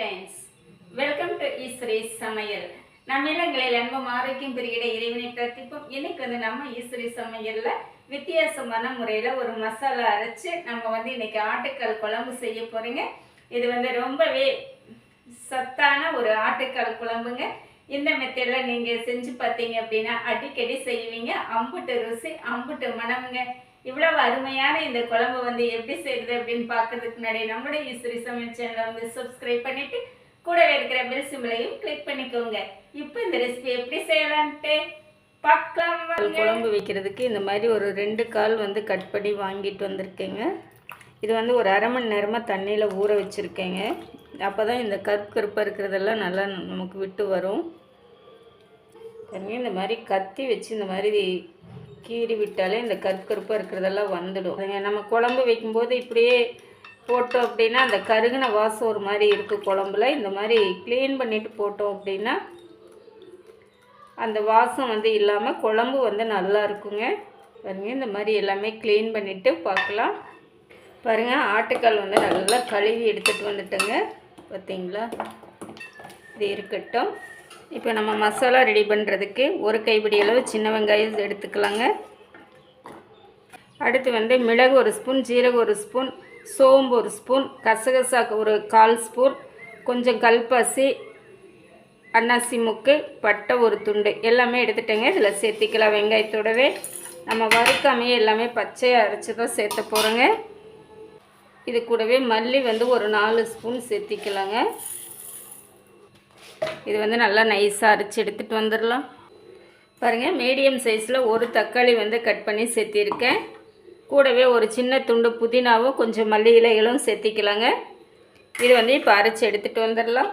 Friends welcome to Eswari சமையல் நம்ம இல்லங்களில் அன்பும் ஆரோக்கியம் பெருகிட இறைவனை பிரார்த்திப்போம். இன்னைக்கு வந்து நம்ம ஈஸ்வரி சமையலில் வித்தியாசமான முறையில் ஒரு மசாலா அரைச்சி நம்ம வந்து இன்னைக்கு ஆட்டுக்கால் குழம்பு செய்ய போகிறீங்க இது வந்து ரொம்பவே சத்தான ஒரு ஆட்டுக்கால் குழம்புங்க. இந்த மெத்தடில் நீங்கள் செஞ்சு பார்த்தீங்க அப்படின்னா அடிக்கடி செய்வீங்க. அம்புட்டு ருசி அம்புட்டு மணமுங்க இவ்வளவு அருமையான இந்த குழம்பு வந்து எப்படி செய்யுது அப்படின்னு பார்க்கறதுக்கு முன்னாடி நம்மளுடைய ஈஸ்வரி சமையல் சேனலை வந்து சப்ஸ்கிரைப் பண்ணிட்டு கூடவே இருக்கிற பெல் சிம்பிளையும் கிளிக் பண்ணிக்கோங்க. இப்போ இந்த ரெசிபி எப்படி செய்யலான்ட்டு பார்க்கலாம் குழம்பு வைக்கிறதுக்கு இந்த மாதிரி ஒரு ரெண்டு கால் வந்து கட் பண்ணி வாங்கிட்டு வந்திருக்கேங்க. இது வந்து ஒரு அரை மணி நேரமாக தண்ணியில் ஊற வச்சுருக்கேங்க. அப்போ தான் இந்த கருப்பு கருப்பாக இருக்கிறதெல்லாம் நல்லா நமக்கு விட்டு வரும். தண்ணி இந்த மாதிரி கத்தி வச்சு இந்த மாதிரி கீறி விட்டாலே இந்த கருப்பு கருப்பாக இருக்கிறதெல்லாம் வந்துடும். அதுங்க நம்ம குழம்பு வைக்கும்போது இப்படியே போட்டோம் அப்படின்னா அந்த கருகின வாசம் ஒரு மாதிரி இருக்குது குழம்புல. இந்த மாதிரி க்ளீன் பண்ணிவிட்டு போட்டோம் அப்படின்னா அந்த வாசம் வந்து இல்லாமல் குழம்பு வந்து நல்லா இருக்குங்க. பாருங்கள் இந்த மாதிரி எல்லாமே க்ளீன் பண்ணிவிட்டு பார்க்கலாம். பாருங்கள் ஆட்டுக்கால் வந்து நல்லா கழுவி எடுத்துகிட்டு வந்துட்டேங்க. பார்த்தீங்களா இது இருக்கட்டும். இப்போ நம்ம மசாலா ரெடி பண்ணுறதுக்கு ஒரு கைப்பிடி அளவு சின்ன வெங்காயம் எடுத்துக்கலாங்க. அடுத்து வந்து மிளகு ஒரு ஸ்பூன் ஜீரகம் ஒரு ஸ்பூன் சோம்பு ஒரு ஸ்பூன் கசகசா ஒரு கால் ஸ்பூன் கொஞ்சம் கல்பாசி அன்னாசி முக்கு பட்டை ஒரு துண்டு எல்லாமே எடுத்துட்டேங்க. இதில் சேர்த்திக்கலாம் வெங்காயத்தோடவே. நம்ம வறுக்காமையே எல்லாமே பச்சையாக அரைச்சி தான் சேர்த்த போகிறோங்க இது கூடவே மல்லி வந்து ஒரு நாலு ஸ்பூன் சேர்த்திக்கலாங்க. இது வந்து நல்லா நைஸாக அரைச்சி எடுத்துகிட்டு வந்துடலாம். பாருங்கள் மீடியம் சைஸில் ஒரு தக்காளி வந்து கட் பண்ணி சேர்த்திருக்கேன். கூடவே ஒரு சின்ன துண்டு புதினாவும் கொஞ்சம் மல்லி இலைகளும் சேர்த்திக்கலாங்க. இது வந்து இப்போ அரைச்சி எடுத்துகிட்டு வந்துடலாம்.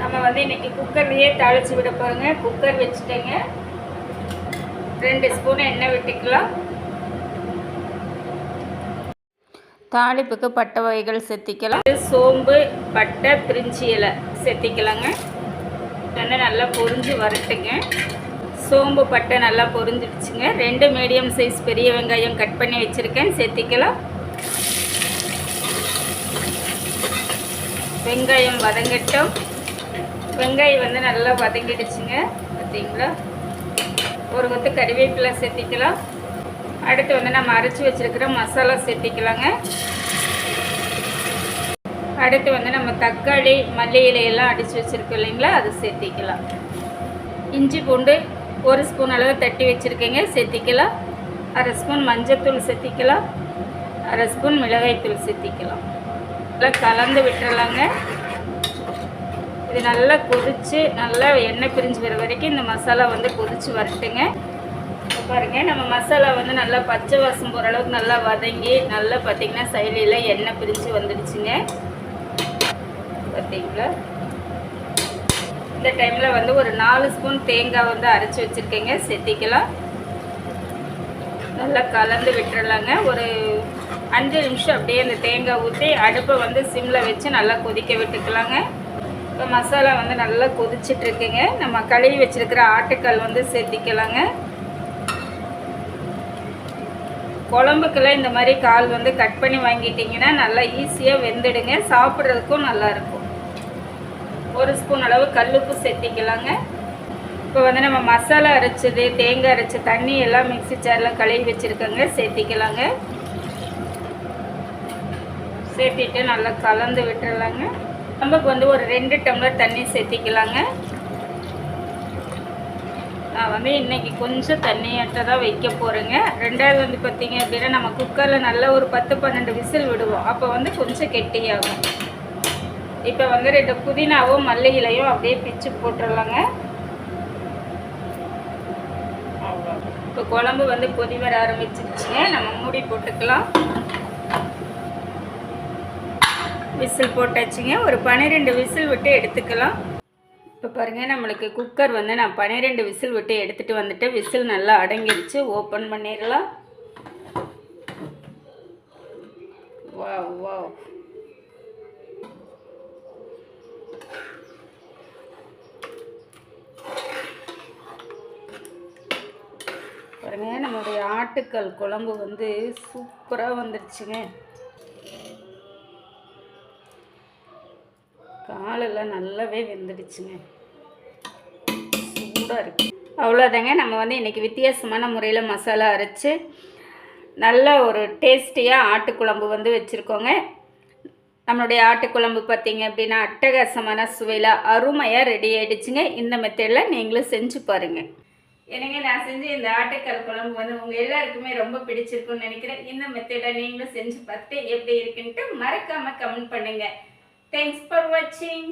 நம்ம வந்து இன்றைக்கி குக்கர்லேயே தாளித்து விட போகிறோங்க குக்கர் வச்சுட்டேங்க. ரெண்டு ஸ்பூன் எண்ணெய் விட்டுக்கலாம். தாளிப்புக்கு பட்டை வகைகள் சேர்த்திக்கலாம். சோம்பு பட்டை பிரிஞ்சி இலை. சேர்த்திக்கலாங்க வந்து நல்லா பொரிஞ்சு வரட்டுங்க. சோம்பு பட்டை நல்லா பொரிஞ்சிடுச்சுங்க. ரெண்டு மீடியம் சைஸ் பெரிய வெங்காயம் கட் பண்ணி வச்சுருக்கேன். சேர்த்திக்கலாம் வெங்காயம் வதங்கட்டும். வெங்காயம் வந்து நல்லா வதங்கிடுச்சுங்க. பார்த்தீங்களா ஒரு கொத்து கறிவேப்பிலை சேர்த்திக்கலாம் அடுத்து வந்து நம்ம அரைச்சி வச்சுருக்கிற மசாலா சேர்த்திக்கலாங்க அடுத்து வந்து நம்ம தக்காளி மல்லி இலையெல்லாம் அடித்து வச்சுருக்கோம் இல்லைங்களா? அது சேர்த்திக்கலாம். இஞ்சி பூண்டு ஒரு ஸ்பூன் அளவு தட்டி வச்சுருக்கேங்க. சேர்த்திக்கலாம். அரை ஸ்பூன் மஞ்சத்தூள் சேர்த்திக்கலாம். அரை ஸ்பூன் மிளகாய்த்தூள் சேர்த்திக்கலாம். நல்லா கலந்து விட்டுறலாங்க. இது நல்லா கொதித்து நல்லா எண்ணெய் பிரிஞ்சு வர வரைக்கும் இந்த மசாலா வந்து கொதித்து வரட்டுங்க. பாருங்கள் நம்ம மசாலா வந்து நல்லா பச்சை வாசம் போகிற அளவுக்கு நல்லா வதங்கி நல்லா பார்த்திங்கன்னா சைடில் எண்ணெய் பிரிஞ்சு வந்துடுச்சுங்க. பார்த்தீங்களா இந்த டைமில் வந்து ஒரு நாலு ஸ்பூன் தேங்காய் வந்து அரைச்சி வச்சுருக்கேங்க. செத்திக்கலாம். நல்லா கலந்து விட்டுறலாங்க. ஒரு அஞ்சு நிமிஷம் அப்படியே அந்த தேங்காய் ஊற்றி அடுப்பை வந்து சிம்மில் வச்சு நல்லா கொதிக்க விட்டுக்கலாங்க. இப்போ மசாலா வந்து நல்லா கொதிச்சிட்ருக்குங்க நம்ம கழுவி வச்சுருக்கிற ஆட்டுக்கால் வந்து சேர்த்திக்கலாங்க குழம்புக்கெல்லாம் இந்த மாதிரி கால் வந்து கட் பண்ணி வாங்கிட்டிங்கன்னா நல்லா ஈஸியாக வெந்துடுங்க. சாப்பிட்றதுக்கும் நல்லாயிருக்கும் ஒரு ஸ்பூன் அளவு கல்லுப்பு சேர்த்திக்கலாங்க. இப்போ வந்து நம்ம மசாலா அரைச்சது தேங்காய் அரைச்ச தண்ணி எல்லாம் மிக்ஸி ஜாரில் கழுவி வச்சுருக்கோங்க சேர்த்திக்கலாங்க. சேர்த்திட்டு நல்லா கலந்து விட்டுறலாங்க. நமக்கு வந்து ஒரு ரெண்டு டம்ளர் தண்ணி சேர்த்திக்கலாங்க. நான் வந்து இன்றைக்கி கொஞ்சம் தண்ணியாட்ட தான் வைக்க போகிறேங்க ரெண்டாவது வந்து பார்த்திங்க அப்படின்னா நம்ம குக்கரில் நல்லா ஒரு பத்து பன்னெண்டு விசில் விடுவோம். அப்போ வந்து கொஞ்சம் கெட்டியாகும். இப்போ வந்து ரெண்டு புதினாவும் மல்லி இலையும் அப்படியே பிச்சு போட்டுடலாங்க இப்போ குழம்பு வந்து கொதி வர ஆரம்பிச்சிருச்சுங்க. நம்ம மூடி போட்டுக்கலாம். விசில் போட்டாச்சுங்க. ஒரு பன்னிரெண்டு விசில் விட்டு எடுத்துக்கலாம். இப்போ பாருங்கள் நம்மளுக்கு குக்கர் வந்து நான் பன்னிரெண்டு விசில் விட்டு எடுத்துகிட்டு வந்துட்டு விசில் நல்லா அடங்கிடுச்சு ஓப்பன் பண்ணிடலாம். வா வா பாருங்க நம்மளுடைய ஆட்டுக்கல் குழம்பு வந்து சூப்பராக வந்துடுச்சுங்க. காலெல்லாம் நல்லாவே வெந்துடுச்சுங்க. சூடாக இருக்கு. அவ்வளோதாங்க நம்ம வந்து இன்றைக்கி வித்தியாசமான முறையில் மசாலா அரைச்சி நல்ல ஒரு டேஸ்டியாக ஆட்டுக்குழம்பு வந்து வச்சுருக்கோங்க. நம்மளுடைய ஆட்டுக்குழம்பு பார்த்தீங்க அப்படின்னா அட்டகாசமான சுவையில் அருமையாக ரெடி ஆகிடுச்சுங்க இந்த மெத்தடில் நீங்களும் செஞ்சு பாருங்கள் என்னங்க நான் செஞ்ச இந்த ஆட்டுக்கால் குழம்பு வந்து உங்கள் எல்லாருக்குமே ரொம்ப பிடிச்சிருக்குன்னு நினைக்கிறேன். இந்த மெத்தடை நீங்களும் செஞ்சு பார்த்துட்டு எப்படி இருக்குன்ட்டு மறக்காமல் கமெண்ட் பண்ணுங்கள் தேங்க்ஸ் ஃபார் வாட்சிங்